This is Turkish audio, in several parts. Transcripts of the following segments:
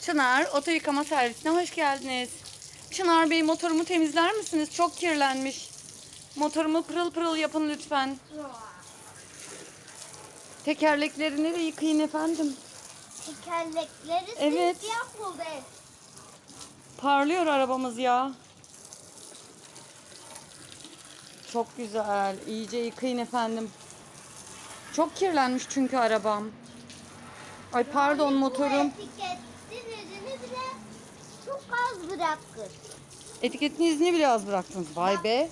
Çınar oto yıkama servisine hoş geldiniz. Çınar Bey motorumu temizler misiniz? Çok kirlenmiş. Motorumu pırıl pırıl yapın lütfen. Tekerleklerini de yıkayın efendim. Tekerlekleri Evet. siyah oldu. Parlıyor arabamız ya. Çok güzel. İyice yıkayın efendim. Çok kirlenmiş çünkü arabam. Ay pardon motorum. Bu etiketin bile çok az bırakır. Etiketin izini bile az bıraktınız. Vay be.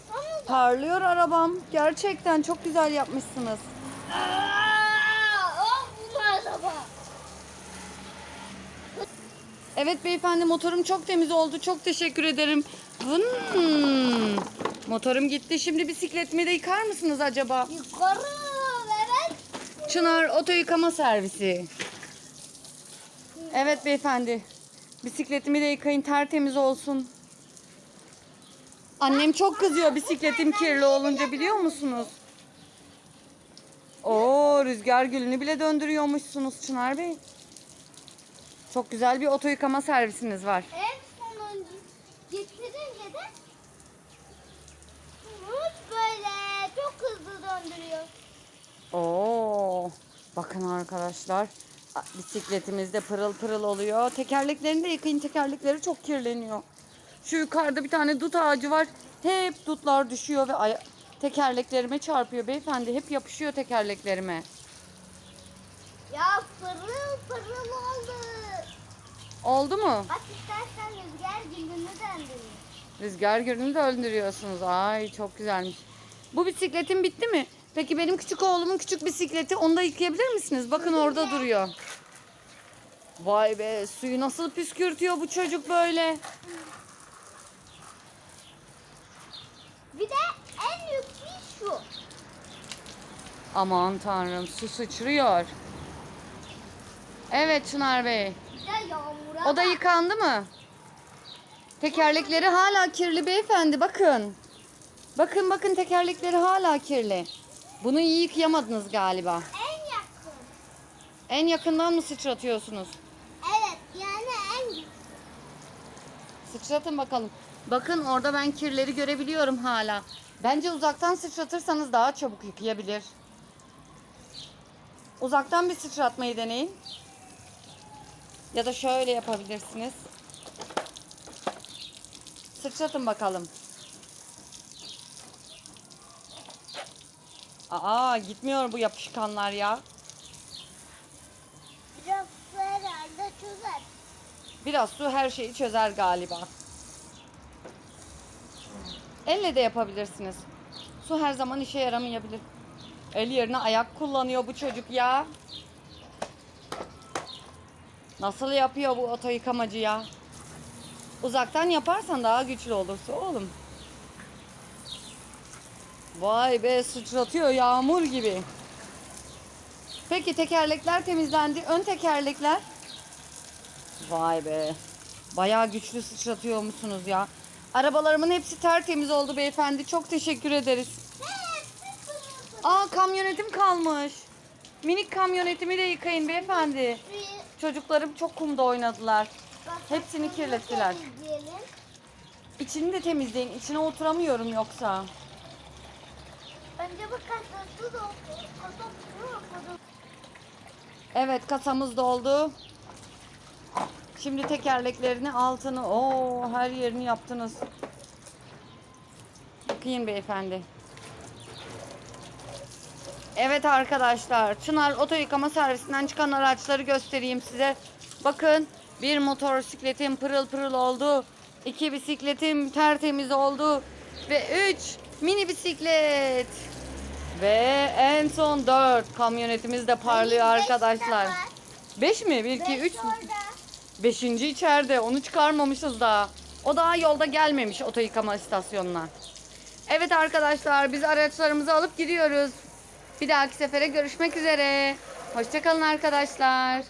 Parlıyor arabam. Gerçekten çok güzel yapmışsınız. Aa, bu araba. Evet beyefendi motorum çok temiz oldu. Çok teşekkür ederim. Motorum gitti. Şimdi bisikletimi de yıkar mısınız acaba? Yukarı evet. Çınar oto yıkama servisi. Evet beyefendi. Bisikletimi de yıkayın tertemiz olsun. Annem çok kızıyor bisikletim kirli olunca biliyor musunuz? Oo rüzgar gülünü bile döndürüyormuşsunuz Çınar Bey. Çok güzel bir oto yıkama servisiniz var. En sonuncu getirince de böyle çok hızlı döndürüyor. Oo, bakın arkadaşlar. Bisikletimiz de pırıl pırıl oluyor. Tekerleklerini de yıkayın. Tekerlekleri çok kirleniyor. Şu yukarıda bir tane dut ağacı var. Hep dutlar düşüyor ve tekerleklerime çarpıyor beyefendi. Hep yapışıyor tekerleklerime. Ya pırıl pırıl oldu. Oldu mu? Bak istersen rüzgar gülünü döndürüyor. Rüzgar gölünü de öldürüyorsunuz. Ay çok güzelmiş. Bu bisikletim bitti mi? Peki benim küçük oğlumun küçük bisikleti onu da yıkayabilir misiniz? Bakın orada duruyor. Vay be suyu nasıl püskürtüyor bu çocuk böyle. Bir de en yüksek şu. Aman tanrım su sıçrıyor. Evet Çınar Bey. Bir de yağmura O da bak. yıkandı mı? Tekerlekleri hala kirli beyefendi bakın. Bakın bakın tekerlekleri hala kirli. Bunu iyi yıkayamadınız galiba. En yakın. En yakından mı sıçratıyorsunuz? Evet yani en yakın. Sıçratın bakalım. Bakın orada ben kirleri görebiliyorum hala. Bence uzaktan sıçratırsanız daha çabuk yıkayabilir. Uzaktan bir sıçratmayı deneyin. Ya da şöyle yapabilirsiniz. Sıçratın bakalım. Aa gitmiyor bu yapışkanlar ya. Biraz su herhalde çözer. Biraz su her şeyi çözer galiba. Elle de yapabilirsiniz. Su her zaman işe yaramayabilir. El yerine ayak kullanıyor bu çocuk ya. Nasıl yapıyor bu oto yıkamacı ya? Uzaktan yaparsan daha güçlü olursa oğlum. Vay be sıçratıyor yağmur gibi. Peki tekerlekler temizlendi. Ön tekerlekler Vay be. Bayağı güçlü sıçratıyor musunuz ya? Arabalarımın hepsi tertemiz oldu beyefendi. Çok teşekkür ederiz. Aa kamyonetim kalmış. Minik kamyonetimi de yıkayın beyefendi. Çocuklarım çok kumda oynadılar. Hepsini kirlettiler. İçini de temizleyin. İçine oturamıyorum yoksa. Önce bu kasası da olsun. Kasası da Evet kasamız doldu. Şimdi tekerleklerini altını o her yerini yaptınız. Yıkayın beyefendi. Evet arkadaşlar Çınar oto yıkama servisinden çıkan araçları göstereyim size. Bakın bir motosikletim pırıl pırıl oldu. iki bisikletim tertemiz oldu. Ve üç mini bisiklet. Ve en son dört kamyonetimiz de parlıyor Beş de arkadaşlar. var. 5 mi? 1, 2, Beş 3 orada. Beşinci içeride. Onu çıkarmamışız daha. O daha yolda gelmemiş oto yıkama istasyonuna. Evet arkadaşlar biz araçlarımızı alıp gidiyoruz. Bir dahaki sefere görüşmek üzere. Hoşçakalın arkadaşlar.